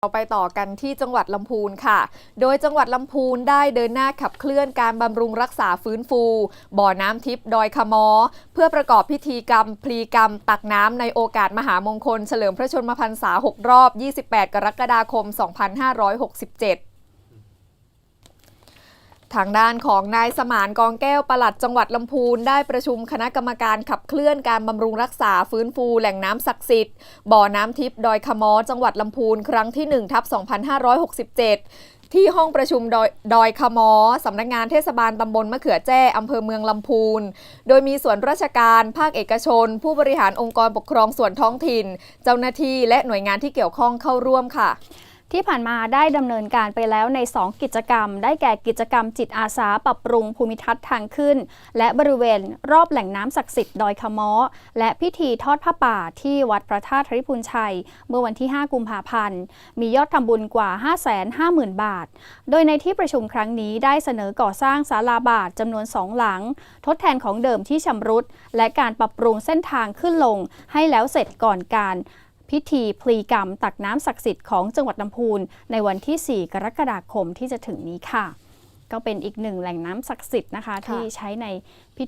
เราไปต่อกันที่จังหวัดลำพูนค่ะ โดยจังหวัดลำพูนได้เดินหน้าขับเคลื่อนการบำรุงรักษาฟื้นฟู บ่อน้ำทิพย์ดอยคำมอ เพื่อประกอบพิธีกรรม พลีกรรม ตักน้ำในโอกาสมหามงคล เฉลิมพระชนมพรรษา 6 รอบ 28 กรกฎาคม 2567 ทางด้านของนายสมานกองแก้วปลัดจังหวัดลำพูนได้ประชุมคณะกรรมการขับเคลื่อนการบำรุงรักษาฟื้นฟูแหล่งน้ำศักดิ์สิทธิ์บ่อน้ำทิพย์ดอยคำมอจังหวัดลำพูนครั้งที่1ทับ2567ที่ห้องประชุมดอยดอยคำมอ สำนักงานเทศบาลตำบลมะเขือแจ้อำเภอเมืองลำพูน โดยมีส่วนราชการ ภาคเอกชน ผู้บริหารองค์กรปกครองส่วนท้องถิ่น เจ้าหน้าที่และหน่วยงานที่เกี่ยวข้องเข้าร่วมค่ะ ที่ผ่านมาได้ดำเนินการไปแล้วใน 2 กิจกรรม ได้แก่กิจกรรมจิตอาสาปรับปรุงภูมิทัศน์ทางขึ้น และบริเวณรอบแหล่งน้ำศักดิ์สิทธิ์ดอยคำม้อและพิธีทอดผ้าป่าที่วัดพระธาตุธริพุนชัย เมื่อวันที่ 5 กุมภาพันธ์ มียอดทำบุญกว่า 550,000 บาท โดยในที่ประชุมครั้งนี้ได้เสนอก่อสร้างศาลาบาทจำนวน 2 หลัง ทดแทนของเดิมที่ชำรุดและการปรับปรุงเส้นทางขึ้นลงให้แล้วเสร็จก่อนการ พิธีพลีกรรมตักน้ำศักดิ์สิทธิ์ของจังหวัดลำพูนในวันที่ 4 กรกฎาคมที่จะถึงนี้ค่ะ ก็เป็นอีกหนึ่งแหล่งน้ำศักดิ์สิทธิ์นะคะ ที่ใช้ในพิธี